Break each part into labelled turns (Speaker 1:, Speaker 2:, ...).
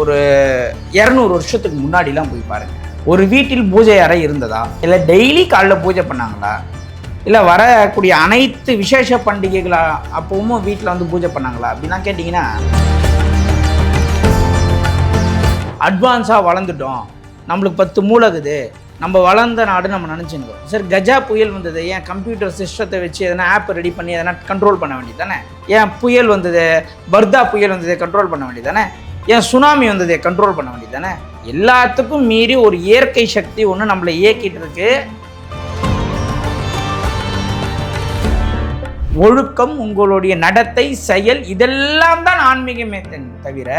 Speaker 1: ஒரு இரநூறு வருஷத்துக்கு முன்னாடிலாம் போய் பாருங்க. ஒரு வீட்டில் பூஜை அறை இருந்ததா? இல்லை டெய்லி காலைல பூஜை பண்ணாங்களா? இல்லை வரக்கூடிய அனைத்து விசேஷ பண்டிகைகளா அப்பவும் வீட்டில் வந்து பூஜை பண்ணாங்களா? அப்படிலாம் கேட்டிங்கன்னா அட்வான்ஸாக வளர்ந்துட்டோம். நம்மளுக்கு பத்து மூலகுது நம்ம வளர்ந்த நாடு நம்ம நினச்சிருக்கோம் சார் கஜா புயல் வந்தது. ஏன் கம்ப்யூட்டர் சிஸ்டத்தை வச்சு எதனா ஆப் ரெடி பண்ணி எதனா கண்ட்ரோல் பண்ண வேண்டியது தானே? ஏன் புயல் வந்தது? பர்தா புயல் வந்தது கண்ட்ரோல் பண்ண வேண்டியது தானே? ஏன் சுனாமி வந்ததை கண்ட்ரோல் பண்ண வேண்டியது தானே எல்லாத்துக்கும் மீறி ஒரு இயற்கை சக்தி ஒன்று நம்மளை இயக்கிட்டு இருக்கு ஒழுக்கம் உங்களுடைய நடத்தை செயல் இதெல்லாம் தான் ஆன்மீகமே தவிர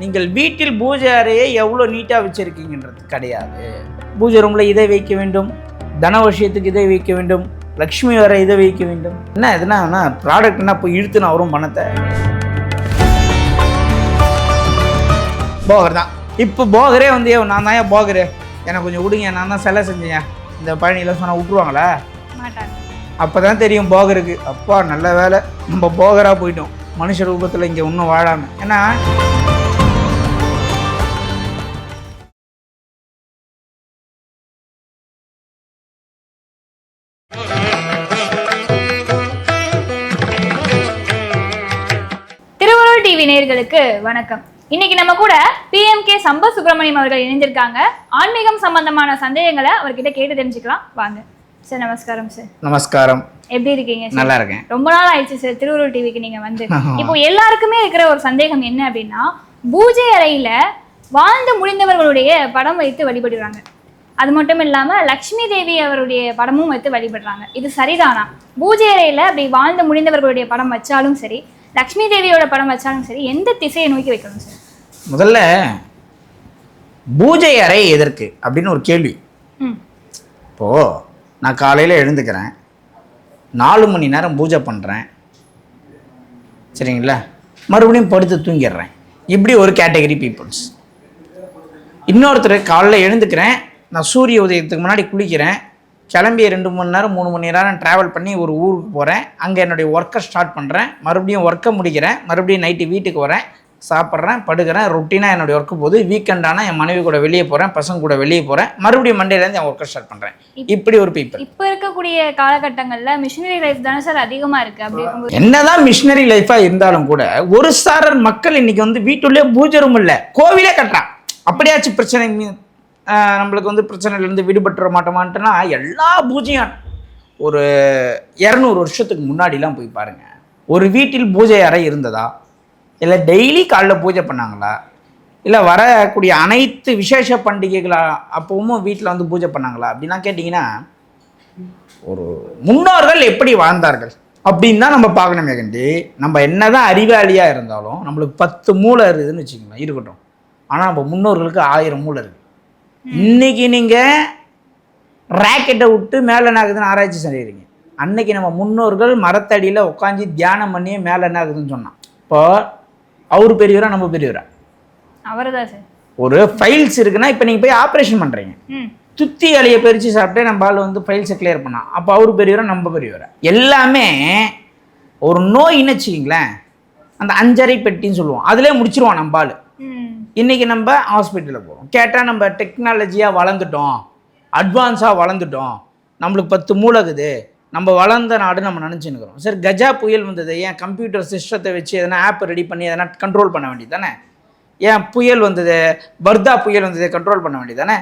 Speaker 1: நீங்கள் வீட்டில் பூஜை அறையை எவ்வளோ நீட்டாக வச்சுருக்கீங்கன்றது கிடையாது. பூஜை ரூமில் இதை வைக்க வேண்டும் தன விஷயத்துக்கு இதை வைக்க வேண்டும் லக்ஷ்மி வர இதை வைக்க வேண்டும். என்ன எதுனா ப்ராடக்ட்னா என்ன போய் இழுத்துன்னு வரும் பணத்தை. போகர் தான். இப்போ போகரே வந்து "ஏய், நான் தான் போகரு. எனக்கு கொஞ்சம் விடுங்க நான் தான் சிலை செஞ்சேன். இந்த பழனியில் சொன்னால் விட்ருவாங்களா
Speaker 2: மாட்டாங்க.
Speaker 1: அப்போ தான் தெரியும் போகருக்கு. அப்பா நல்ல வேலை. நம்ம போகராக போயிட்டோம். மனுஷ ரூபத்தில் இங்கே இன்னும் வாழாமல் ஏன்னா
Speaker 2: டிவி நேயர்களுக்கு வணக்கம். இன்னைக்கு நம்ம கூட பிஎம்கே சம்ப சுப்பிரமணியம் அவர்கள் இணைஞ்சிருக்காங்க ஆன்மீகம் சம்பந்தமான சந்தேகங்களை அவர்கிட்ட கேட்டு தெரிஞ்சுக்கலாம். வாங்க. சார் நமஸ்காரம் சார்.
Speaker 1: நமஸ்காரம்.
Speaker 2: எப்படி இருக்கீங்க
Speaker 1: நல்லா இருக்கேன்.
Speaker 2: ரொம்ப நாள் ஆயிடுச்சு சார். திருவள்ளூர் டிவிக்கு நீங்க வந்து. இப்போ எல்லாருக்குமே இருக்கிற ஒரு சந்தேகம் என்ன அப்படின்னா பூஜை அறையில வாழ்ந்து முடிந்தவர்களுடைய படம் வைத்து வழிபடுறாங்க. அது மட்டும் இல்லாம லக்ஷ்மி தேவி அவருடைய படமும் வைத்து வழிபடுறாங்க. இது சரிதானா? பூஜை அறையில அப்படி வாழ்ந்து முடிந்தவர்களுடைய படம் வச்சாலும் சரி லக்ஷ்மி தேவியோட படம் வச்சாலும் சரி எந்த திசையை நோக்கி வைக்கணும் சார்?
Speaker 1: முதல்ல பூஜை அறை எதற்கு அப்படின்னு ஒரு கேள்வி. இப்போது நான் காலையில் எழுந்துக்கிறேன். நாலு மணி நேரம் பூஜை பண்ணுறேன் சரிங்களா? மறுபடியும் படுத்து தூங்கிடுறேன். இப்படி ஒரு கேட்டகரி பீப்புள்ஸ். இன்னொருத்தர் காலைல எழுந்துக்கிறேன். நான் சூரிய உதயத்துக்கு முன்னாடி குளிக்கிறேன். கிளம்பி ரெண்டு மணி நேரம் மூணு மணி நேரம் ட்ராவல் பண்ணி ஒரு ஊருக்கு போகிறேன் அங்கே என்னுடைய ஒர்க்கை ஸ்டார்ட் பண்ணுறேன் மறுபடியும் ஒர்க்கை முடிக்கிறேன். மறுபடியும் நைட்டு வீட்டுக்கு வரேன். சாப்பிட்றேன் படுக்கிறேன். ரொட்டீனாக என்னுடைய ஒர்க்கு போகுது. வீக்கெண்ட் ஆனால் என் மனைவி கூட வெளியே போகிறேன் பசங்க கூட வெளியே போகிறேன் மறுபடியும் மண்டேலேருந்து என் ஒர்க்கை ஸ்டார்ட் பண்ணுறேன் இப்படி ஒரு பீப்புள்
Speaker 2: இப்போ இருக்கக்கூடிய காலகட்டங்கள்ல மிஷினரி லைஃப் தானே சார் அதிகமா இருக்கு? அப்படி இருக்கும்போது
Speaker 1: என்னதான் மிஷினரி லைஃபாக இருந்தாலும் கூட ஒரு சாரர் மக்கள் இன்னைக்கு வந்து வீட்டுள்ளே பூஜை ரூம் இல்லை கோவிலே கட்டுறான் அப்படியாச்சும் பிரச்சனை நம்மளுக்கு வந்து பிரச்சனையிலேருந்து விடுபட்டுற மாட்டோமான்ட்டுனா எல்லா பூஜையும் ஒரு இரநூறு வருஷத்துக்கு முன்னாடிலாம் போய் பாருங்கள் ஒரு வீட்டில் பூஜை அறை இருந்ததா? இல்லை டெய்லி காலைல பூஜை பண்ணாங்களா? இல்லை வரக்கூடிய அனைத்து விசேஷ பண்டிகைகளா அப்பவும் வீட்டில் வந்து பூஜை பண்ணாங்களா? அப்படிலாம் கேட்டிங்கன்னா ஒரு முன்னோர்கள் எப்படி வாழ்ந்தார்கள்? அப்படின்னு தான் நம்ம பார்க்கணுமே கண்டி. நம்ம என்ன தான் அறிவாளியாக இருந்தாலும் நம்மளுக்கு பத்து மூளை இருக்குதுன்னு வச்சுக்கோங்களேன் இருக்கட்டும். ஆனால் நம்ம முன்னோர்களுக்கு ஆயிரம் மூளை இருக்குது இன்னைக்கு நீங்கள் ராக்கெட்டை விட்டு மேலே என்ன ஆகுதுன்னு ஆராய்ச்சி செய்கிறீங்க அன்னைக்கு நம்ம முன்னோர்கள் மரத்தடியில் உட்காந்து தியானம் பண்ணி மேலே என்ன ஆகுதுன்னு சொன்னான். இப்போ அவர் பெரியவரா நம்ம பெரியவரா?
Speaker 2: அவர்தான் சார்.
Speaker 1: ஒரு ஃபைல்ஸ் இருக்குன்னா இப்போ நீங்கள் போய் ஆப்ரேஷன் பண்ணுறீங்க துத்தி இலையை பறித்து சாப்பிட்டு நம்ம ஆள் வந்து ஃபைல்ஸை கிளியர் பண்ணான். அப்போ அவர் பெரியவரா நம்ம பெரியவரா? எல்லாமே ஒரு நோயின்னு வச்சுக்கிங்களேன். அந்த அஞ்சரை பெட்டின்னு சொல்லுவோம். அதிலே முடிச்சிருவான் நம்ம ஆள். இன்றைக்கி நம்ம ஹாஸ்பிட்டலில் போகிறோம் கேட்டால் நம்ம டெக்னாலஜியாக வளர்ந்துட்டோம். அட்வான்ஸாக வளர்ந்துட்டோம். நம்மளுக்கு பத்து மூலகுது நம்ம வளர்ந்த நாடு நம்ம நினச்சினுக்கிறோம் சரி கஜா புயல் வந்தது. ஏன் கம்ப்யூட்டர் சிஸ்டத்தை வச்சு எதனா ஆப் ரெடி பண்ணி எதனா கண்ட்ரோல் பண்ண வேண்டியது தானே? ஏன் புயல் வந்தது? பர்தா புயல் வந்தது கண்ட்ரோல் பண்ண வேண்டியது தானே?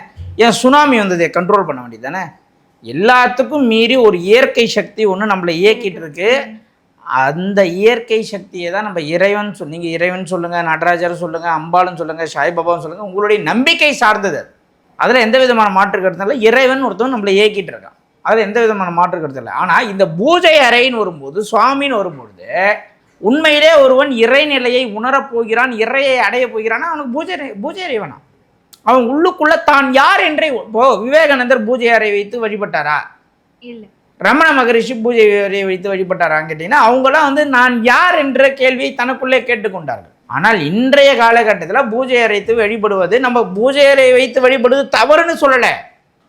Speaker 1: ஏன் சுனாமி வந்தது கண்ட்ரோல் பண்ண வேண்டியது தானே? எல்லாத்துக்கும் மீறி ஒரு இயற்கை சக்தி ஒன்று நம்மளை இயக்கிட்டு இருக்குது அந்த இயற்கை சக்தியை தான் நம்ம இறைவன் சொல் நீங்கள் இறைவன் சொல்லுங்கள் நடராஜர் சொல்லுங்கள் அம்பாலும் சொல்லுங்கள் சாய்பாபாவும் சொல்லுங்கள் உங்களுடைய நம்பிக்கை சார்ந்தது அதில் எந்த விதமான மாற்று கருத்து இல்லை. இறைவன் ஒருத்தவன் நம்மளை இயக்கிட்டு இருக்கான். அதில் எந்த விதமான மாற்று கருத்து இல்லை. ஆனால் இந்த பூஜை அறைன்னு வரும்போது சுவாமின்னு வரும்பொழுது உண்மையிலே ஒருவன் இறைநிலையை உணரப்போகிறான் இறையை அடைய போகிறான்னா அவனுக்கு பூஜை அறை- பூஜை அறை வேணாம் அவன் உள்ளுக்குள்ள தான் யார் என்றே இப்போ விவேகானந்தர் பூஜை அறை வைத்து வழிபட்டாரா?
Speaker 2: இல்லை.
Speaker 1: ரமண மகரிஷி பூஜை அறையை வைத்து வழிபட்டாரான்னு கேட்டீங்கன்னா அவங்களாம் வந்து நான் யார் என்ற கேள்வியை தனக்குள்ளே கேட்டுக்கொண்டார்கள். ஆனால் இன்றைய காலகட்டத்தில் பூஜை அறைத்து வழிபடுவது நம்ம பூஜை அறையை வைத்து வழிபடுவது தவறுன்னு சொல்லலை.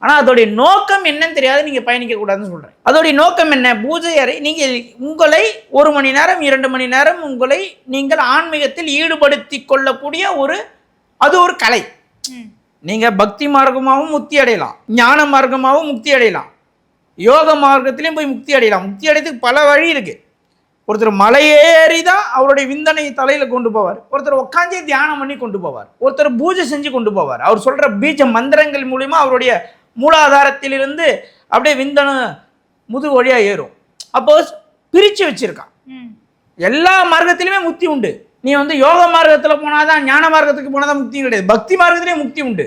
Speaker 1: ஆனால் அதோடைய நோக்கம் என்னன்னு தெரியாது நீங்கள் பயணிக்க கூடாதுன்னு சொல்கிறேன் அதோடைய நோக்கம் என்ன? பூஜை அறை நீங்கள் உங்களை ஒரு மணி நேரம் இரண்டு மணி நேரம் உங்களை நீங்கள் ஆன்மீகத்தில் ஈடுபடுத்தி கொள்ளக்கூடிய ஒரு அது ஒரு கலை. நீங்கள் பக்தி மார்க்கமாகவும் முக்தி அடையலாம். ஞான மார்க்கமாகவும் முக்தி அடையலாம். யோக மார்க்கத்திலையும் போய் முக்தி அடையலாம். முக்தி அடையறதுக்கு பல வழி இருக்கு. ஒருத்தர் மலையேறி தான் அவருடைய விந்தனை தலையில் கொண்டு போவார். ஒருத்தர் உட்காந்தே தியானம் பண்ணி கொண்டு போவார். ஒருத்தர் பூஜை செஞ்சு கொண்டு போவார். அவர் சொல்கிற பீஜ மந்திரங்கள் மூலிமா அவருடைய மூலாதாரத்திலிருந்து அப்படியே விந்தணு முதுகு வழியாக ஏறும். அப்போ பிரித்து வச்சிருக்கான். எல்லா மார்க்கத்திலுமே முக்தி உண்டு. நீ வந்து யோக மார்க்கத்தில் போனாதான் ஞான மார்க்கத்துக்கு போனாதான் முக்தி கிடையாது. பக்தி மார்க்கத்திலேயே முக்தி உண்டு.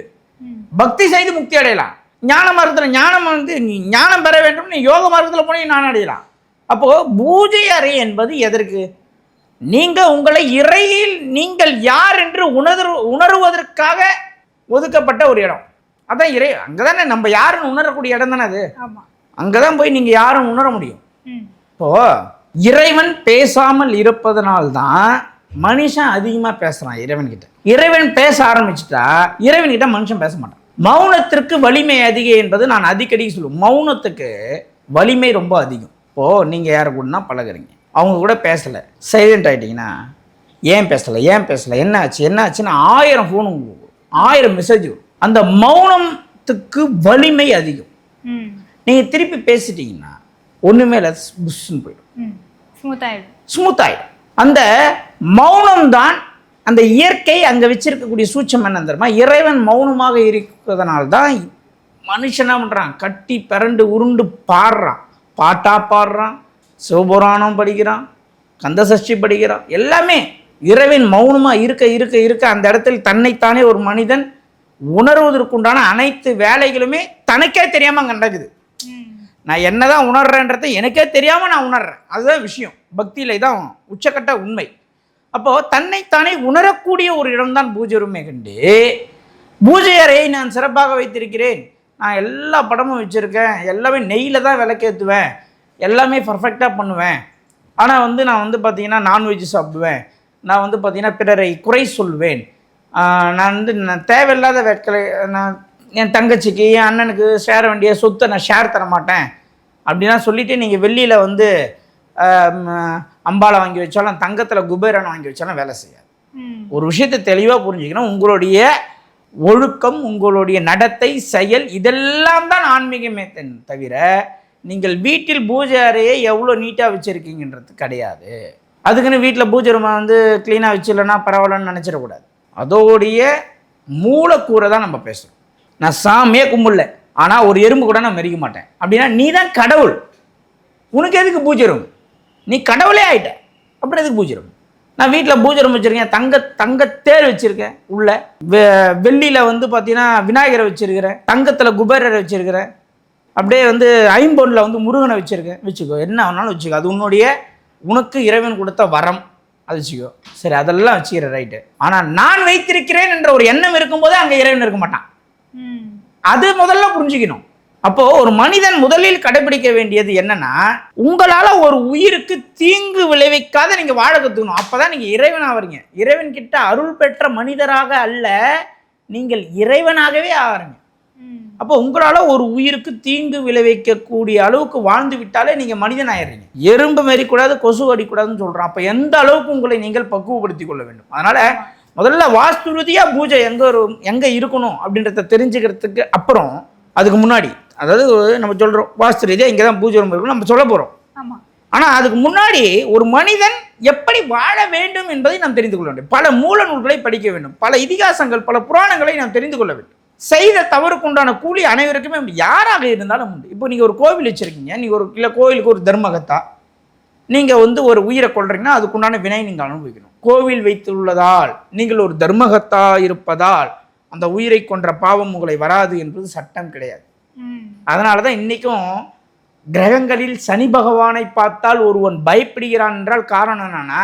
Speaker 1: பக்தி செய்து முக்தி அடையலாம். ஞான மார்க்கத்தில் ஞானம் வந்து நீ ஞானம் பெற வேண்டும் நீ யோக மார்க்கத்தில் போனீங்க ஞானம் அடையலாம். அப்போ பூஜை அறை என்பது எதற்கு? நீங்க உங்களை இறையில் நீங்கள் யார் என்று உணர் உணருவதற்காக ஒதுக்கப்பட்ட ஒரு இடம். அதான் இறை அங்கதானே நம்ம யாருன்னு உணரக்கூடிய இடம் தானே அது?
Speaker 2: ஆமா.
Speaker 1: அங்கதான் போய் நீங்க யாரும் உணர முடியும்.
Speaker 2: ம்.
Speaker 1: இப்போ இறைவன் பேசாமல் இருப்பதனால்தான் மனுஷன் அதிகமா பேசுறான் இறைவன் கிட்ட இறைவன் பேச ஆரம்பிச்சுட்டா இறைவன் கிட்ட மனுஷன் பேச மாட்டான். மௌனத்திற்கு வலிமை அதிக என்பது நான் அடிக்கடி சொல்லுவேன். மௌனத்துக்கு வலிமை ரொம்ப அதிகம். இப்போ நீங்க யாரை கூடனா பழகுறீங்க. அவங்க கூட பேசல. சைலண்ட் ஆயிட்டீங்கன்னா ஏன் பேசல ஏன் பேசல என்ன ஆச்சு என்ன ஆச்சுன்னு ஆயிரம் ஃபோன் ஆயிரம் மெசேஜ் வரும். அந்த மௌனத்துக்கு வலிமை அதிகம்.
Speaker 2: ம்.
Speaker 1: நீங்க திருப்பி பேசிட்டீங்கன்னா ஒண்ணுமே இல்லை புஷ்ன்னு போயிடும்.
Speaker 2: ஸ்மூத் ஆயிடும்.
Speaker 1: அந்த மௌனம் தான் அந்த இயற்கை அங்கே வச்சிருக்கக்கூடிய சூட்சம் என்ன தெரியுமா? இறைவன் மௌனமாக இருக்கிறதுனால தான் பண்ணுறான் கட்டி பரண்டு உருண்டு பாடுறான். பாட்டா பாடுறான். சிவபுராணம் படிக்கிறான். கந்தசஷ்டி படிக்கிறான். எல்லாமே இறைவன் மௌனமாக இருக்க இருக்க இருக்க அந்த இடத்தில் தன்னைத்தானே ஒரு மனிதன் உணர்வதற்குண்டான அனைத்து வேலைகளுமே தனக்கே தெரியாமல் அங்கே நடக்குது. நான் என்ன தான் உணர்றேன்றதை எனக்கே தெரியாமல் நான் உணர்றேன். அதுதான் விஷயம். பக்தியில தான் உச்சக்கட்ட உண்மை. அப்போ தன்னைத்தானே உணரக்கூடிய ஒரு இடம்தான் பூஜை ரூமே கண்டு பூஜை அறையை நான் சிறப்பாக வைத்திருக்கிறேன். நான் எல்லா படமும் வச்சுருக்கேன். எல்லாமே நெய்யில் தான் விளக்கேற்றுவேன் எல்லாமே பர்ஃபெக்டாக பண்ணுவேன். ஆனால் வந்து நான் வந்து பார்த்திங்கன்னா நான்வெஜ் சாப்பிடுவேன். நான் வந்து பார்த்திங்கன்னா பிறரை குறை சொல்வேன். நான் வந்து நான் தேவையில்லாத வேட்களை நான் என் தங்கச்சிக்கு என் அண்ணனுக்கு சேர வேண்டிய சொத்தை நான் ஷேர் தர மாட்டேன் அப்படிலாம் சொல்லிவிட்டு நீங்கள் வெள்ளியில் வந்து ஆம், அம்பாளை வாங்கி வச்சாலும் தங்கத்தில் குபேரனை வாங்கி வச்சாலும் வேலை செய்யாது. ஒரு விஷயத்தை தெளிவாக புரிஞ்சுக்கணும். உங்களுடைய ஒழுக்கம் உங்களுடைய நடத்தை செயல் இதெல்லாம் தான் ஆன்மீகமே தவிர நீங்கள் வீட்டில் பூஜை அறையை எவ்வளோ நீட்டாக வச்சுருக்கீங்கன்றது கிடையாது. அதுக்குன்னு வீட்டில் பூஜை ரூமை வந்து க்ளீனாக வச்சிடலன்னா பரவாயில்லன்னு நினச்சிடக்கூடாது. அதோடைய மூலக்கூறை தான் நம்ம பேசுகிறோம் நான் சாமியே கும்பிடல ஆனால் ஒரு எறும்பு கூட நான் மெரிக்க மாட்டேன். அப்படின்னா நீ தான் கடவுள். உனக்கு எதுக்கு பூஜை ரூம் நீ கடவுளே ஆயிட்ட. அப்புறம் எதுக்கு பூஜை ரூம்? நான் வீட்டில் பூஜை ரூம் வச்சுருக்கேன் தங்க தங்கத்தேர் வச்சுருக்கேன் உள்ள. வெள்ளியில் வந்து பார்த்தீங்கன்னா விநாயகரை வச்சுருக்கிறேன் தங்கத்தில் குபேரரை வச்சுருக்கிறேன். அப்படியே வந்து ஐம்பொன்னில் வந்து முருகனை வச்சுருக்கேன். வச்சுக்கோ என்ன வேணாலும் வச்சுக்கோ அது உன்னுடைய உனக்கு இறைவன் கொடுத்த வரம். அது வச்சுக்கோ. சரி அதெல்லாம் வச்சுக்கிற ரைட்டு ஆனால் நான் வைத்திருக்கிறேன் என்ற ஒரு எண்ணம் இருக்கும்போது அங்கே இறைவன் இருக்க மாட்டான். அது முதல்ல புரிஞ்சுக்கணும். அப்போ ஒரு மனிதன் முதலில் கடைபிடிக்க வேண்டியது என்னன்னா உங்களால ஒரு உயிருக்கு தீங்கு விளைவிக்காத நீங்க வாழ கத்துக்கணும். அப்பதான் நீங்க இறைவனா வரீங்க இறைவன் கிட்ட அருள் பெற்ற மனிதராக அல்ல நீங்கள் இறைவனாகவே ஆகிறீங்க அப்போ உங்களால ஒரு உயிருக்கு தீங்கு விளைவிக்கக்கூடிய அளவுக்கு வாழ்ந்து விட்டாலே நீங்க மனிதன் ஆயிடுறீங்க எறும்பு மெரிக்கூடாது கொசு அடிக்கூடாதுன்னு சொல்றோம் அப்போ எந்த அளவுக்கு உங்களை நீங்கள் பக்குவப்படுத்திக் கொள்ள வேண்டும்? அதனால முதல்ல வாஸ்து ரீதியா பூஜை எங்க எங்க இருக்கணும் அப்படின்றத தெரிஞ்சுக்கிறதுக்கு அப்புறம் அதுக்கு முன்னாடி அதாவது நம்ம சொல்றோம் வாஸ்து ரீதியா இங்கே தான் பூஜை ரூம் இருக்கணும் நம்ம சொல்ல போறோம்.
Speaker 2: ஆமா.
Speaker 1: ஆனா அதுக்கு முன்னாடி ஒரு மனிதன் எப்படி வாழ வேண்டும் என்பதை நாம் தெரிந்து கொள்ள வேண்டும். பல மூல நூல்களை படிக்க வேண்டும். பல இதிகாசங்கள் பல புராணங்களை நாம் தெரிந்து கொள்ள வேண்டும். செய்த தவறுக்குண்டான கூலி அனைவருக்குமே யாராக இருந்தாலும் உண்டு. இப்போ நீங்க ஒரு கோவில் வச்சிருக்கீங்க நீங்க ஒரு இல்லை கோவிலுக்கு ஒரு தர்மகத்தா நீங்க வந்து ஒரு உயிரை கொள்றீங்கன்னா அதுக்குண்டான வினை நீங்க அனுபவிக்கணும். கோவில் வைத்துள்ளதால் நீங்கள் ஒரு தர்மகத்தா இருப்பதால் அந்த உயிரை கொன்ற பாவம் உங்களை வராது என்பது சட்டம் கிடையாது. அதனால தான் இன்றைக்கும் கிரகங்களில் சனி பகவானை பார்த்தால் ஒருவன் பயப்படுகிறான் என்றால் காரணம் என்னன்னா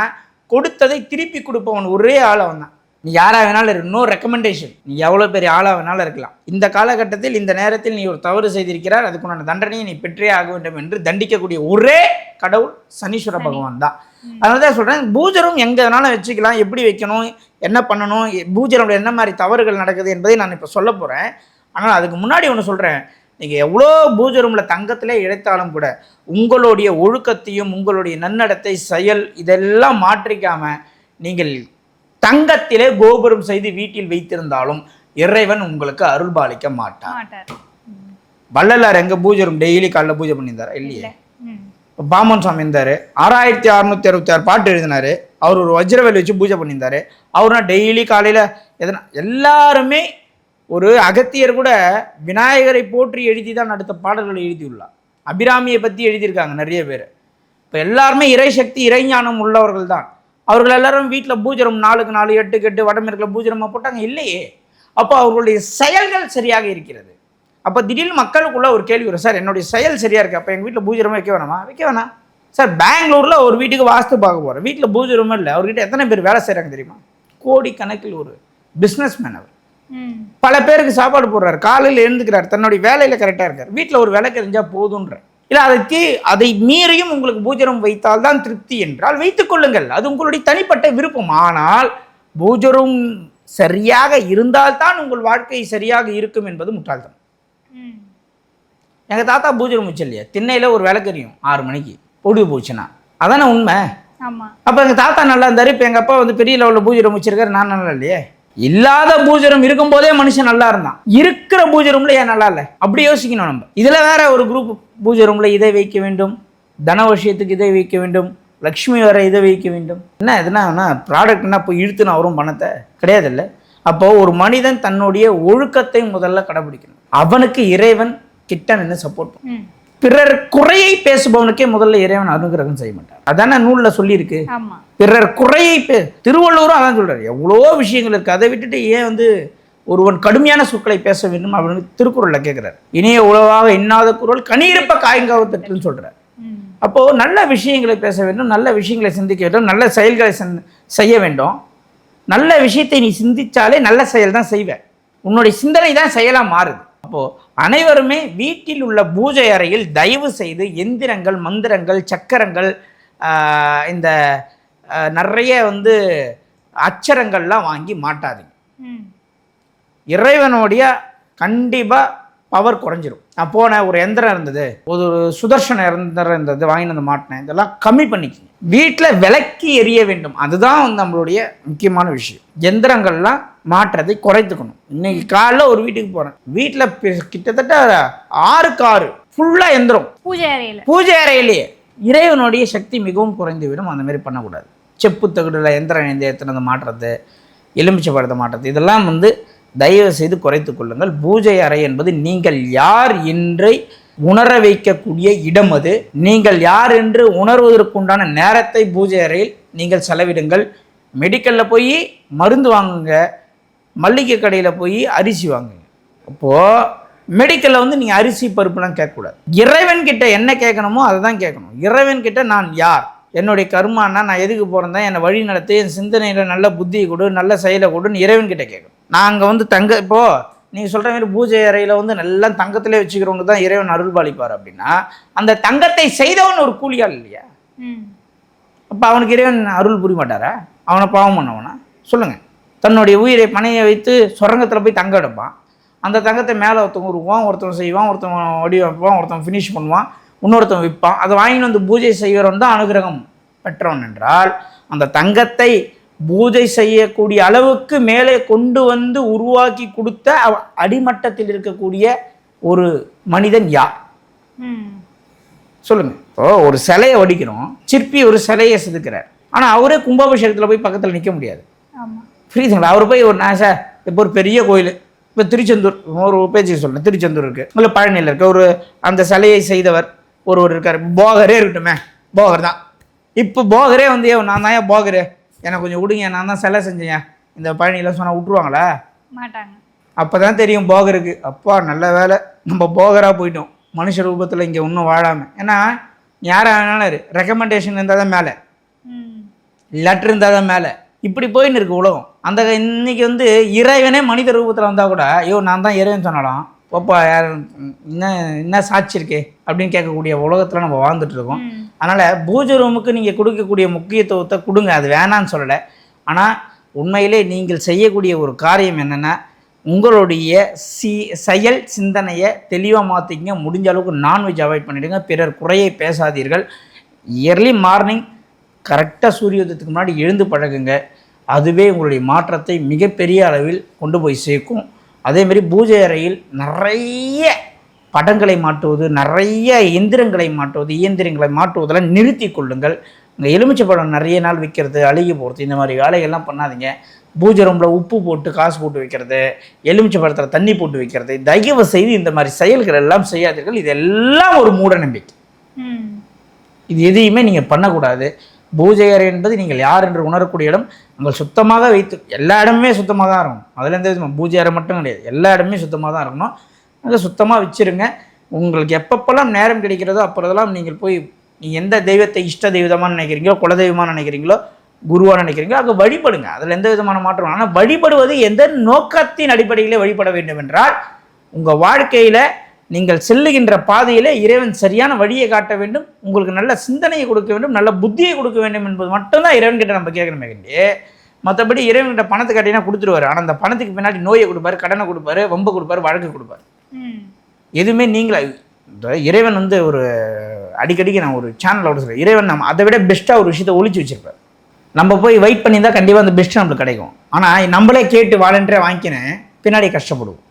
Speaker 1: கொடுத்ததை திருப்பி கொடுப்பவன் ஒரே ஆளவன் தான் நீ யாரா வேணாலும் இரு நோ ரெக்கமெண்டேஷன் நீ எவ்வளோ பெரிய ஆளா வேணாலும் இருக்கலாம். இந்த காலகட்டத்தில் இந்த நேரத்தில் நீ ஒரு தவறு செய்திருக்கிறார் அதுக்குண்டான தண்டனையை நீ பெற்றே ஆக வேண்டும் என்று தண்டிக்கக்கூடிய ஒரே கடவுள் சனீஸ்வர பகவான் தான் அதனால தான் சொல்கிறேன் பூஜரும் எங்கே வேணாலும் வச்சுக்கலாம் எப்படி வைக்கணும் என்ன பண்ணணும் பூஜரோட என்ன மாதிரி தவறுகள் நடக்குது என்பதை நான் இப்போ சொல்ல போகிறேன் ஆனால் அதுக்கு முன்னாடி ஒன்று சொல்கிறேன் நீங்கள் எவ்வளோ பூஜை ரூமில் தங்கத்திலே இழைத்தாலும் கூட உங்களுடைய ஒழுக்கத்தையும் உங்களுடைய நன்னடத்தை செயல் இதெல்லாம் மாற்றிக்காம நீங்கள் தங்கத்திலே கோபுரம் செய்து வீட்டில் வைத்திருந்தாலும் இறைவன் உங்களுக்கு அருள்பாலிக்க மாட்டார்.
Speaker 2: மாட்டார். ம்.
Speaker 1: வள்ளலார் எங்க பூஜை ரூம் டெய்லி காலைல பூஜை பண்ணியிருந்தாரா? இல்லையே. பாமன் சுவாமி இருந்தாரு. ஆறாயிரத்தி அறுநூத்தி அறுபத்தி ஆறு பாட்டு எழுதினாரு. அவர் ஒரு வஜ்ரவேல் வச்சு பூஜை பண்ணியிருந்தாரு. அவர்னா டெய்லி காலையில எதனா எல்லாருமே ஒரு அகத்தியர் கூட விநாயகரை போற்றி எழுதி தான் அடுத்த பாடல்களை எழுதியுள்ளார். அபிராமியை பற்றி எழுதியிருக்காங்க நிறைய பேர். இப்போ எல்லாருமே இறைசக்தி இறைஞானம் உள்ளவர்கள் தான். அவர்கள் எல்லாரும் வீட்டில் பூஜரம் நாலுக்கு நாலு எட்டுக்கு எட்டு வடமேற்கில் பூஜரமாக போட்டாங்க இல்லையே. அப்போ அவர்களுடைய செயல்கள் சரியாக இருக்கிறது. அப்போ திடீர்னு மக்களுக்குள்ள ஒரு கேள்வி வரும் சார் என்னுடைய செயல் சரியாக இருக்குது அப்போ எங்கள் வீட்டில் பூஜரமாக வைக்க வேணாமா? வைக்க வேணாம். சார் பெங்களூரில் ஒரு வீட்டுக்கு வாஸ்து பார்க்க போகிறேன் வீட்டில் பூஜை இல்லை. அவர்கிட்ட எத்தனை பேர் வேலை செய்கிறாங்க தெரியுமா? கோடி கணக்கில் ஒரு பிஸ்னஸ் மேன் அவர்.
Speaker 3: பல பேருக்கு சாப்பாடு போடுறாரு. காலையில் எழுந்துக்கிறார். தன்னுடைய வேலையில் கரெக்டாக இருக்கார். வீட்டில் ஒரு விளக்கு எரிஞ்சால் போதுன்ற இல்லை அதை தீ அதை மீறியும் உங்களுக்கு பூஜரம் வைத்தால் தான் திருப்தி என்றால் வைத்துக் கொள்ளுங்கள். அது உங்களுடைய தனிப்பட்ட விருப்பம். ஆனால் பூஜரும் சரியாக இருந்தால்தான் உங்கள் வாழ்க்கை சரியாக இருக்கும் என்பது முட்டாள்தனம்.
Speaker 2: ம்.
Speaker 1: எங்கள் தாத்தா பூஜை ரூம் வச்சு இல்லையா திண்ணையில் ஒரு விளக்கு எரியும் ஆறு மணிக்கு. பொழுது போச்சுன்னா. அதானே உண்மை? அப்போ எங்கள் தாத்தா நல்லா இருந்தார். இப்போ எங்கள் அப்பா வந்து பெரிய லெவலில் பூஜை வச்சிருக்காரு. நான் நல்லா இல்லையே. இல்லாத பூஜை இருக்கும் இருக்கும்போதே மனுஷன் நல்லா இருந்தான். இருக்கிற பூஜை ரூம்ல ஏன் நல்லா இல்லை? அப்படி யோசிக்கணும் நம்ம. இதில் வேற ஒரு குரூப் பூஜை ரூம்ல இதை வைக்க வேண்டும் தன விஷயத்துக்கு இதை வைக்க வேண்டும் லக்ஷ்மி வர இதை வைக்க வேண்டும். என்ன எதுனா ப்ராடக்ட்னா இப்போ இழுத்துனா வரும் பணத்தை? கிடையாது இல்லை அப்போ ஒரு மனிதன் தன்னுடைய ஒழுக்கத்தை முதல்ல கடைபிடிக்கணும். அவனுக்கு இறைவன் கிட்ட நின்று சப்போர்ட் பண்ணும் பிறர் குறையை பேசுபவனுக்கே முதல்ல இறைவன் அனுகிரகம் செய்ய மாட்டார். அதானே நூல்ல சொல்லியிருக்கு? பிறர் குறையை பே திருவள்ளுவரும் அதான் சொல்றாரு. எவ்வளோ விஷயங்கள் இருக்கு. அதை விட்டுட்டு ஏன் வந்து ஒருவன் கடுமையான சொற்களை பேச வேண்டும் அப்படின்னு திருக்குறள்ல கேட்கிறார் இனிய உளவாக இன்னாத குரல் கனியிருப்ப காயங்காவத்தட்டுன்னு சொல்றார்.
Speaker 2: ம்.
Speaker 1: அப்போ நல்ல விஷயங்களை பேச வேண்டும் நல்ல விஷயங்களை சிந்திக்க வேண்டும் நல்ல செயல்களை செய்ய வேண்டும். நல்ல விஷயத்தை நீ சிந்திச்சாலே நல்ல செயல் தான் செய்வ. உன்னுடைய சிந்தனை தான் செயலா மாறுது. அப்போ அனைவருமே வீட்டில் உள்ள பூஜை அறையில் தயவு செய்து எந்திரங்கள் மந்திரங்கள் சக்கரங்கள் இந்த நிறைய வந்து அச்சரங்கள்லாம் வாங்கி மாட்டாதீங்க. இறைவனுடைய கண்டிப்பாக பவர் குறைஞ்சிரும். நான் போனேன் ஒரு எந்திரம் இருந்தது ஒரு சுதர்ஷன எந்திரம் இருந்தது வாங்கிட்டு வந்து மாட்டினேன். இதெல்லாம் கம்மி பண்ணிக்கங்க. வீட்டில் விளக்கி எரிய வேண்டும். அதுதான் வந்து நம்மளுடைய முக்கியமான விஷயம். எந்திரங்கள்லாம் மாற்றத்தை குறைத்துக்கணும். இன்னைக்கு காலைல ஒரு வீட்டுக்கு போகிறேன் வீட்டில் கிட்டத்தட்ட ஆறு ஃபுல்லாக எந்திரம்.
Speaker 2: பூஜை அறையில.
Speaker 1: பூஜை அறையிலேயே இறைவனுடைய சக்தி மிகவும் குறைந்து விடும். அந்த மாதிரி பண்ணக்கூடாது. செப்பு தகுடுல எந்திரம் இந்த எத்தனை மாற்றுறது எலுமிச்சை பழத்தை மாற்றுறது இதெல்லாம் வந்து தயவு செய்து குறைத்து கொள்ளுங்கள். பூஜை அறை என்பது நீங்கள் யார் என்று உணர வைக்கக்கூடிய இடம் அது. நீங்கள் யார் என்று உணர்வதற்குண்டான நேரத்தை பூஜை அறையில் நீங்கள் செலவிடுங்கள். மெடிக்கலில் போய் மருந்து வாங்குங்க. மல்லிகை கடையில் போய் அரிசி வாங்குங்க. அப்போது மெடிக்கலில் வந்து நீங்கள் அரிசி பருப்புலாம் கேட்கக்கூடாது. இறைவன் கிட்ட என்ன கேட்கணுமோ அதை தான் கேட்கணும். இறைவன் கிட்ட நான் யார்? என்னுடைய கர்மானா நான் எதுக்கு பிறந்தேன் என்னை வழி நடத்து என் சிந்தனையில் நல்ல புத்தியை கொடு நல்ல செயலை கொடுன்னு இறைவன் கிட்ட கேட்கணும். நாங்கள் வந்து தங்க இப்போது நீங்கள் சொல்கிற மாதிரி பூஜை அறையில் வந்து நல்லா தங்கத்திலே வச்சுக்கிறவங்க தான் இறைவன் அருள் பாலிப்பார் அப்படின்னா அந்த தங்கத்தை செய்தவன் ஒரு கூலியாள் இல்லையா. அப்போ அவனுக்கு இறைவன் அருள் புரிய மாட்டாரா? அவனை பாவம் பண்ணவனா? சொல்லுங்கள் தன்னுடைய உயிரை பணையை வைத்து சுரங்கத்தில் போய் தங்க எடுப்பான். அந்த தங்கத்தை மேலே ஒருத்தவங்க உருவான் ஒருத்தவன் செய்வான் ஒருத்தவன் வடிவமைப்பான் ஒருத்தவன் ஃபினிஷ் பண்ணுவான் இன்னொருத்தவன் விற்பான். அதை வாங்கிட்டு வந்து பூஜை செய்கிறவன் தான் அனுகிரகம் பெற்றவன் என்றால் அந்த தங்கத்தை பூஜை செய்யக்கூடிய அளவுக்கு மேலே கொண்டு வந்து உருவாக்கி கொடுத்த அவ- அடிமட்டத்தில் இருக்கக்கூடிய ஒரு மனிதன் யார். சொல்லுங்க. இப்போ ஒரு சிலையை வடிக்கிறோம். சிற்பி ஒரு சிலையை செதுக்கிறார். ஆனால் அவரே கும்பாபிஷேகத்தில் போய் பக்கத்தில் நிற்க முடியாது. புரியுதுங்களா அவர் போய் ஒரு நான் சார் இப்போ ஒரு பெரிய கோயில். இப்போ திருச்செந்தூர் ஒரு பேச்சு சொல்றேன். திருச்செந்தூர் இருக்கு. இல்லை பழனியில் இருக்க. ஒரு அந்த சிலையை செய்தவர் ஒருவர் இருக்கார். போகரே இருக்கட்டுமே. போகர் தான். இப்போ போகரே வந்து "ஏய், நான் தான் ஏன் போகரு? எனக்கு கொஞ்சம் விடுங்க. நான் தான் சிலை செஞ்சேன். இந்த பழனியில் சொன்னால் விட்ருவாங்களா
Speaker 2: மாட்டாங்க.
Speaker 1: அப்போ தான் தெரியும் போகருக்கு. அப்பா நல்ல வேலை. நம்ம போகராக போயிட்டோம். மனுஷ ரூபத்தில் இங்கே இன்னும் வாழாமல் ஏன்னா யாராக வேணாலும் ரெக்கமெண்டேஷன் இருந்தால் தான் மேலே.
Speaker 2: ம்.
Speaker 1: லெட்டர் இருந்தால் தான் மேலே. இப்படி போயின்னு இருக்கு உலகம். அந்த இன்னைக்கு வந்து இறைவனே மனித ரூபத்தில் வந்தால் கூட ஐயோ நான் தான் இறைவன் சொன்னாலாம் பாப்பா யார் என்ன என்ன சாட்சி இருக்கே? அப்படின்னு கேட்கக்கூடிய உலகத்தில் நம்ம வாழ்ந்துட்டு இருக்கோம். அதனால் பூஜை ரூமுக்கு நீங்கள் கொடுக்கக்கூடிய முக்கியத்துவத்தை கொடுங்க. அது வேணான்னு சொல்லலை. ஆனால் உண்மையிலே நீங்கள் செய்யக்கூடிய ஒரு காரியம் என்னென்னா உங்களுடைய சி செயல் சிந்தனையை தெளிவாக மாற்றிக்கங்க முடிஞ்ச அளவுக்கு நான்வெஜ் அவாய்ட் பண்ணிடுங்க. பிறர் குறையை பேசாதீர்கள். இயர்லி மார்னிங் கரெக்டாக சூரிய உதயத்துக்கு முன்னாடி எழுந்து பழகுங்க. அதுவே உங்களுடைய மாற்றத்தை மிகப்பெரிய அளவில் கொண்டு போய் சேர்க்கும். அதேமாரி பூஜை அறையில் நிறைய படங்களை மாட்டுவது நிறைய எந்திரங்களை மாட்டுவது இயந்திரங்களை மாட்டுவதெல்லாம் நிறுத்தி கொள்ளுங்கள். இங்கே எலுமிச்சை பழம் நிறைய நாள் விற்கிறது அழுகி போகிறது இந்த மாதிரி வேலைகள்லாம் பண்ணாதீங்க. பூஜை ரூமில் உப்பு போட்டு காசு போட்டு வைக்கிறது எலுமிச்சை பழத்தில் தண்ணி போட்டு வைக்கிறது தயவு செய்து இந்த மாதிரி செயல்கள் எல்லாம் செய்யாதீர்கள். இதெல்லாம் ஒரு மூட நம்பிக்கை. இது எதையுமே நீங்கள் பண்ணக்கூடாது. பூஜை அறை என்பது நீங்கள் யார் என்று உணரக்கூடிய இடம். உங்கள் சுத்தமாக வைத்து எல்லா இடமுமே சுத்தமாக தான் இருக்கணும். அதில் எந்த விதமாக பூஜை அறை மட்டும் கிடையாது. எல்லா இடமே சுத்தமாக தான் இருக்கணும். அதை சுத்தமாக வச்சுருங்க. உங்களுக்கு எப்பப்பெல்லாம் நேரம் கிடைக்கிறதோ அப்போதெல்லாம் நீங்கள் போய் நீங்கள் எந்த தெய்வத்தை இஷ்ட தெய்வமாக நினைக்கிறீங்களோ குலதெய்வமாக நினைக்கிறீங்களோ குருவாக நினைக்கிறீங்களோ அங்கே வழிபடுங்க. அதில் எந்த விதமான மாற்றம் ஆனால் வழிபடுவது எந்த நோக்கத்தின் அடிப்படையிலே வழிபட வேண்டும் என்றால் உங்கள் வாழ்க்கையில் நீங்கள் செல்லுகின்ற பாதையிலே இறைவன் சரியான வழியை காட்ட வேண்டும் உங்களுக்கு நல்ல சிந்தனையை கொடுக்க வேண்டும் நல்ல புத்தியை கொடுக்க வேண்டும் என்பது மட்டும்தான் இறைவன்கிட்ட நம்ம கேட்கணுமே கண்டி மற்றபடி இறைவன்கிட்ட பணத்தை காட்டினா கொடுத்துருவாரு. ஆனால் அந்த பணத்துக்கு பின்னாடி நோயை கொடுப்பாரு கடனை கொடுப்பாரு வம்பு கொடுப்பாரு வழக்கு கொடுப்பாரு. எதுவுமே நீங்களா? இறைவன் வந்து ஒரு அடிக்கடிக்கு நான் ஒரு சேனலில் விட சொல்கிறேன் இறைவன் நம்ம அதை விட பெஸ்ட்டாக ஒரு விஷயத்தை ஒழிச்சு வச்சிருப்பார். நம்ம போய் வெயிட் பண்ணி தான் கண்டிப்பாக அந்த பெஸ்ட் நம்மளுக்கு கிடைக்கும். ஆனால் நம்மளே கேட்டு வாலண்டியராக வாங்கிக்கினேன் பின்னாடி கஷ்டப்படுவோம்.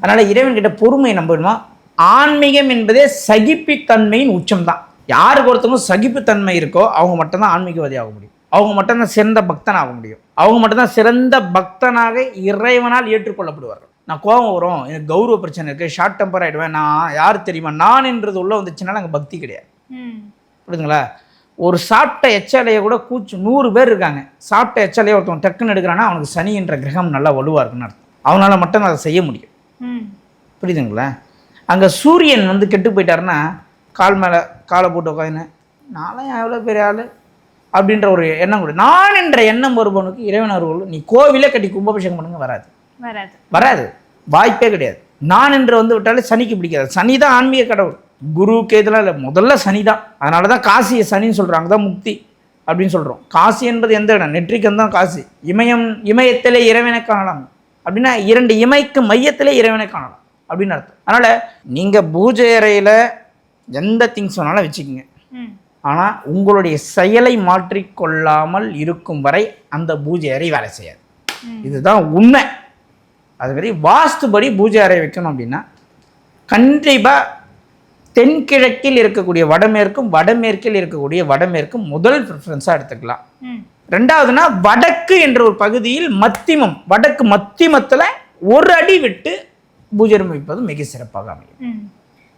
Speaker 1: அதனால் இறைவன்கிட்ட பொறுமை நம்பணுமா? ஆன்மீகம் என்பதே சகிப்புத்தன்மையின் உச்சம்தான். யாருக்கு ஒருத்தவங்க சகிப்புத்தன்மை இருக்கோ அவங்க மட்டும்தான் ஆன்மீகவாதி ஆக முடியும். அவங்க மட்டும்தான் சிறந்த பக்தன் ஆக முடியும். அவங்க மட்டும்தான் சிறந்த பக்தனாக இறைவனால் ஏற்றுக்கொள்ளப்படுவார்கள். நான் கோபம் வரும் எனக்கு கௌரவ பிரச்சனை இருக்குது ஷார்ட் டெம்பர் ஆகிடுவேன் நான் யார் தெரியுமா? நான் என்றது உள்ள வந்துச்சுனால அங்கே பக்தி கிடையாது. புரியுதுங்களா? ஒரு சாப்பிட்ட எச்சலையை கூட கூச்சு நூறு பேர் இருக்காங்க. சாப்பிட்ட எச்சலையை ஒருத்தவன் டக்குன்னு எடுக்கிறான்னா அவனுக்கு சனி என்ற கிரகம் நல்லா வலுவாக இருக்குன்னு அர்த்தம். அவனால் மட்டும் அதை செய்ய முடியும். புரியுதுங்களா? அங்கே சூரியன் வந்து கெட்டு போயிட்டாருன்னா கால் மேலே காலை போட்டு உட்காந்து நானும் எவ்வளோ பெரிய ஆள்? அப்படின்ற ஒரு எண்ணம் கூட. நான் என்ற எண்ணம் வருபவனுக்கு இறைவன் அருள் நீ கோவிலே கட்டி கும்பாபிஷேகம் பண்ணுங்க வராது.
Speaker 2: வராது.
Speaker 1: வராது. வாய்ப்பே கிடையாது. நான் என்று வந்து விட்டாலே சனிக்கு பிடிக்காது. சனி தான் ஆன்மீக கடவுள். குருவுக்கு இதெல்லாம் இல்லை. முதல்ல சனி தான். அதனால தான் காசியை சனின்னு சொல்கிறாங்க தான் முக்தி அப்படின்னு சொல்கிறோம் காசி என்பது எந்த இடம்? நெற்றிக்கம் தான் காசி. இமயம் இமயத்திலே இறைவனை காணலாம். அப்படின்னா இரண்டு இமைக்கு மையத்திலே இறைவனை காணலாம். அப்படின்னு அர்த்தம். அதனால் நீங்கள் பூஜை அறையில் எந்த திங்ஸ் வேணாலும் வச்சுக்கோங்க. ஆனால் உங்களுடைய செயலை மாற்றிக்கொள்ளாமல் இருக்கும் வரை அந்த பூஜை அறை வேலை செய்யாது. இதுதான் உண்மை. அதுமாரி வாஸ்துபடி பூஜை அறை வைக்கணும் அப்படின்னா கண்டிப்பாக தென்கிழக்கில் இருக்கக்கூடிய வடமேற்கும் வடமேற்கில் இருக்கக்கூடிய வடமேற்கும் முதல் ப்ரிஃபரன்ஸாக எடுத்துக்கலாம். ரெண்டாவதுனா வடக்கு என்ற ஒரு பகுதியில் மத்திமம் வடக்கு மத்திமத்தில் ஒரு அடி விட்டு பூஜை room வைப்பது மிக சிறப்பாக அமையும்.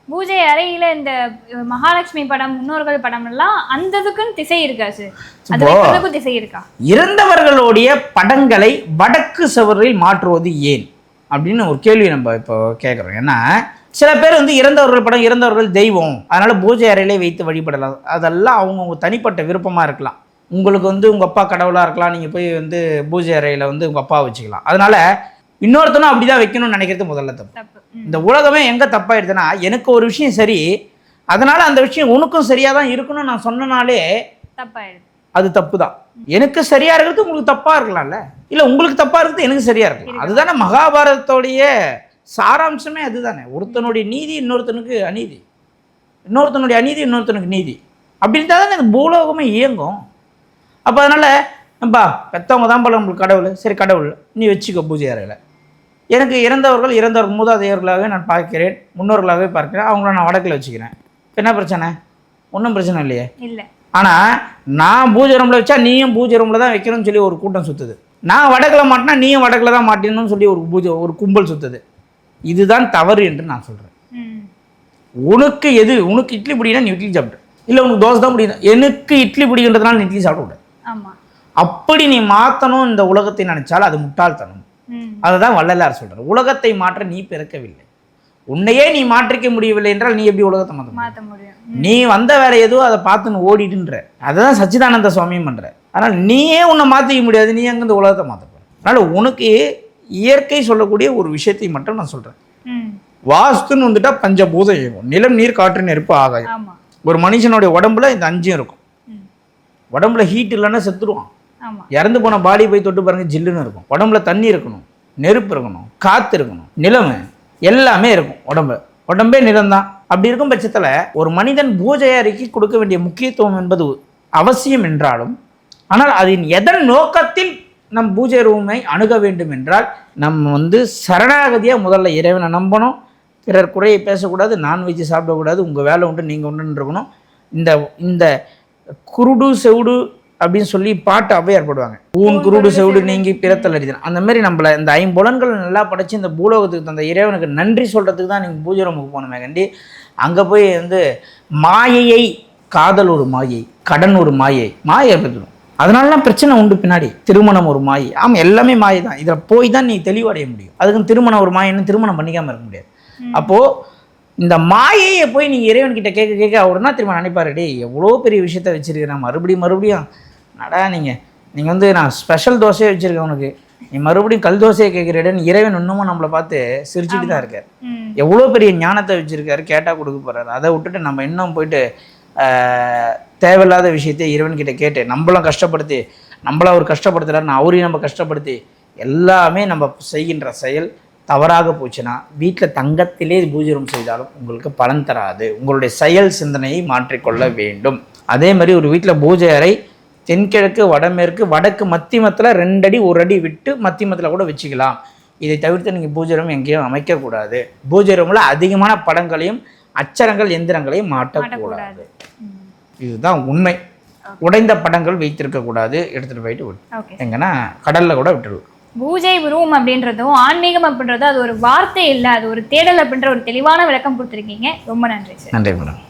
Speaker 2: பூஜை அறையில இந்த மகாலட்சுமி படம் முன்னோர்கள் படம் எல்லாம் அந்த இதுக்குன்னு திசை இருக்கா சார்? திசை இருக்கா?
Speaker 1: இறந்தவர்களுடைய படங்களை வடக்கு சுவரில் மாற்றுவது ஏன்? அப்படின்னு ஒரு கேள்வி நம்ம இப்போ கேட்குறோம் ஏன்னா சில பேர் வந்து இறந்தவர்கள் படம் இறந்தவர்கள் தெய்வம் அதனால பூஜை அறையிலே வைத்து வழிபடலாம். அதெல்லாம் அவங்கவுங்க தனிப்பட்ட விருப்பமாக இருக்கலாம். உங்களுக்கு வந்து உங்கள் அப்பா கடவுளாக இருக்கலாம் நீங்கள் போய் வந்து பூஜை அறையில் வந்து உங்கள் அப்பா வச்சுக்கலாம். அதனால இன்னொருத்தனும் அப்படி தான் வைக்கணும்னு நினைக்கிறது முதல்ல தப்பு. இந்த உலகமே எங்கே தப்பாயிடுதுன்னா எனக்கு ஒரு விஷயம் சரி அதனால அந்த விஷயம் உனக்கும் சரியாக தான் இருக்கணும்னு நான் சொன்னனாலே
Speaker 2: தப்பாயிடுது.
Speaker 1: அது தப்பு தான் எனக்கு சரியா இருக்கிறது உங்களுக்கு தப்பா இருக்கலாம்ல? இல்ல உங்களுக்கு தப்பா இருக்கிறது எனக்கு சரியா இருக்கலாம் அதுதானே மகாபாரதத்தோடைய சாராம்சமே அதுதானே. ஒருத்தனுடைய நீதி இன்னொருத்தனுக்கு அநீதி. இன்னொருத்தனுடைய அநீதி இன்னொருத்தனுக்கு நீதி. அப்படி இருந்தால் தானே இந்த பூலோகமே இயங்கும். அப்போ அதனால நம்பா பெத்தவங்க தான் போல நம்மளுக்கு கடவுள். சரி கடவுள் நீ வச்சுக்கோ பூஜை அறையில். எனக்கு இறந்தவர்கள் இறந்தவர்கள் மூதாதையர்களாகவே நான் பார்க்கிறேன் முன்னோர்களாகவே பார்க்கிறேன். அவங்கள நான் வடக்கில் வச்சுக்கிறேன். இப்ப என்ன பிரச்சனை? ஒன்றும் பிரச்சனை இல்லையே.
Speaker 2: இல்ல.
Speaker 1: ஆனால் நான் பூஜை ரூமில் வச்சா நீயும் பூஜை ரூமில் தான் வைக்கணும்னு சொல்லி ஒரு கூட்டம் சுற்றுது நான் வடக்கில் மாட்டினா நீயும் வடக்கில் தான் மாட்டணும்னு சொல்லி ஒரு பூஜை ஒரு கும்பல் சுற்றுது இதுதான் தவறு என்று நான் சொல்கிறேன் உனக்கு எது? உனக்கு இட்லி பிடிக்குன்னா நீ இட்லி சாப்பிடு. இல்லை உனக்கு தோசை தான் பிடிக்கும் எனக்கு இட்லி பிடிக்கின்றதுனால நீ இட்லி சாப்பிட
Speaker 2: ஆமா.
Speaker 1: அப்படி நீ மாற்றணும் இந்த உலகத்தை நினைச்சால் அது முட்டாள்தனம்.
Speaker 2: ம்.
Speaker 1: அதை தான் வள்ளலார் சொல்கிறார் உலகத்தை மாற்ற நீ பிறக்கவில்லை. உன்னையே நீ மாற்றிக்க முடியவில்லை என்றால் நீ எப்படி உலகத்தை மாற்ற முடியும்? நீ வந்த வேற எதுவும் அதை பார்த்துன்னு ஓடிடுன்ற அதுதான் சச்சிதானந்த சுவாமியும் பண்ற அதனால் நீயே உன்னை மாற்றிக்க முடியாது. நீ எங்க இந்த உலகத்தை மாற்ற போற? அதனால் உனக்கு இயற்கை சொல்லக்கூடிய ஒரு விஷயத்தை மட்டும் நான் சொல்கிறேன்
Speaker 2: ம்.
Speaker 1: வாஸ்துன்னு வந்துட்டா பஞ்சபூதம் இயங்கும் நிலம் நீர் காற்று நெருப்பு ஆகாயம். ஒரு மனுஷனுடைய உடம்புல இந்த அஞ்சும் இருக்கும். உடம்புல ஹீட் இல்லைன்னா செத்துருவான். இறந்து போன பாடி போய் தொட்டு பாருங்க ஜில்லுன்னு இருக்கும். உடம்புல தண்ணி இருக்கணும் நெருப்பு இருக்கணும் காற்று இருக்கணும் நிலம் எல்லாமே இருக்கும் உடம்பு உடம்பே நிலம்தான். அப்படி இருக்கும் பட்சத்தில் ஒரு மனிதன் பூஜை அறைக்கு கொடுக்க வேண்டிய முக்கியத்துவம் என்பது அவசியம் என்றாலும் ஆனால் அதன் எதன் நோக்கத்தில் நம் பூஜை ரூமை அணுக வேண்டும் என்றால் நம்ம வந்து சரணாகதியாக முதல்ல இறைவனை நம்பணும். பிறர் குறையை பேசக்கூடாது நான்வெஜ் சாப்பிடக்கூடாது உங்கள் வேலை உண்டு நீங்கள் உண்டுன்னு இருக்கணும். இந்த இந்த குருடு செவுடு அப்படின்னு சொல்லி பாட்டு ஔவையார் போடுவாங்க ஊன் குருடு செவுடு நீங்கி பிறத்தல் அறிதல் அந்த மாதிரி நம்மள இந்த ஐம்புலன்கள் நல்லா படைச்சு இந்த பூலோகத்துக்கு தந்த இறைவனுக்கு நன்றி சொல்கிறதுக்கு தான் நீங்கள் பூஜை ரூமுக்கு போகணுமே கண்டி. அங்கே போய் வந்து மாயையை காதல் ஒரு மாயை கடன் ஒரு மாயை மாயை ஏற்படுத்தணும். அதனாலலாம் பிரச்சனை உண்டு பின்னாடி. திருமணம் ஒரு மாயை. ஆமாம் எல்லாமே மாயை தான். இதில் போய் தான் நீ தெளிவடைய முடியும். அதுக்கு திருமணம் ஒரு மாயன்னு திருமணம் பண்ணிக்காமல் இருக்க முடியாது. அப்போது இந்த மாயையை போய் நீங்கள் இறைவன்கிட்ட கேட்க கேட்க அவர் என்ன திரும்ப நினைப்பாரு. டேய் எவ்வளோ பெரிய விஷயத்த வச்சிருக்கிறேன். மறுபடியும் மறுபடியும் நடா நீங்கள் நீங்கள் வந்து நான் ஸ்பெஷல் தோசையை வச்சுருக்கேன் உனக்கு. நீ மறுபடியும் கல் தோசையை கேட்குறேன்னு இறைவன் இன்னமும் நம்மளை பார்த்து சிரிச்சுட்டு தான் இருக்கார். எவ்வளோ பெரிய ஞானத்தை வச்சுருக்காரு கேட்டால் கொடுக்க போகிறாரு அதை விட்டுட்டு நம்ம இன்னும் போயிட்டு தேவையில்லாத விஷயத்தை இறைவன்கிட்ட கேட்டு நம்மளும் கஷ்டப்படுத்தி நம்மள அவர் கஷ்டப்படுத்துறாருன்னு அவரையும் நம்ம கஷ்டப்படுத்தி எல்லாமே நம்ம செய்கின்ற செயல் தவறாக போச்சுன்னா வீட்டில் தங்கத்திலே பூஜை ரூம் செய்தாலும் உங்களுக்கு பலன் தராது. உங்களுடைய செயல் சிந்தனையை மாற்றிக்கொள்ள வேண்டும். அதே மாதிரி ஒரு வீட்டில் பூஜை அறை தென்கிழக்கு வடமேற்கு வடக்கு மத்தியமத்தில் ரெண்டடி ஒரு அடி விட்டு மத்தியமத்தில் கூட வச்சுக்கலாம். இதை தவிர்த்து நீங்கள் பூஜை ரூம் எங்கேயும் அமைக்கக்கூடாது. பூஜை ரூமில் அதிகமான படங்களையும் அச்சரங்கள் எந்திரங்களையும் மாட்டக்கூடாது. இதுதான் உண்மை. உடைந்த படங்கள் வைத்திருக்கக்கூடாது எடுத்துகிட்டு போயிட்டு விட்டு எங்கன்னா கடலில் கூட விட்டுருவோம்
Speaker 2: பூஜை ரூம் அப்படின்றதும் ஆன்மீகம் அப்படின்றதும் அது ஒரு வார்த்தை இல்லை. அது ஒரு தேடல் அப்படின்ற ஒரு தெளிவான விளக்கம் கொடுத்துருக்கீங்க. ரொம்ப நன்றி சார்.
Speaker 1: நன்றி மேடம்.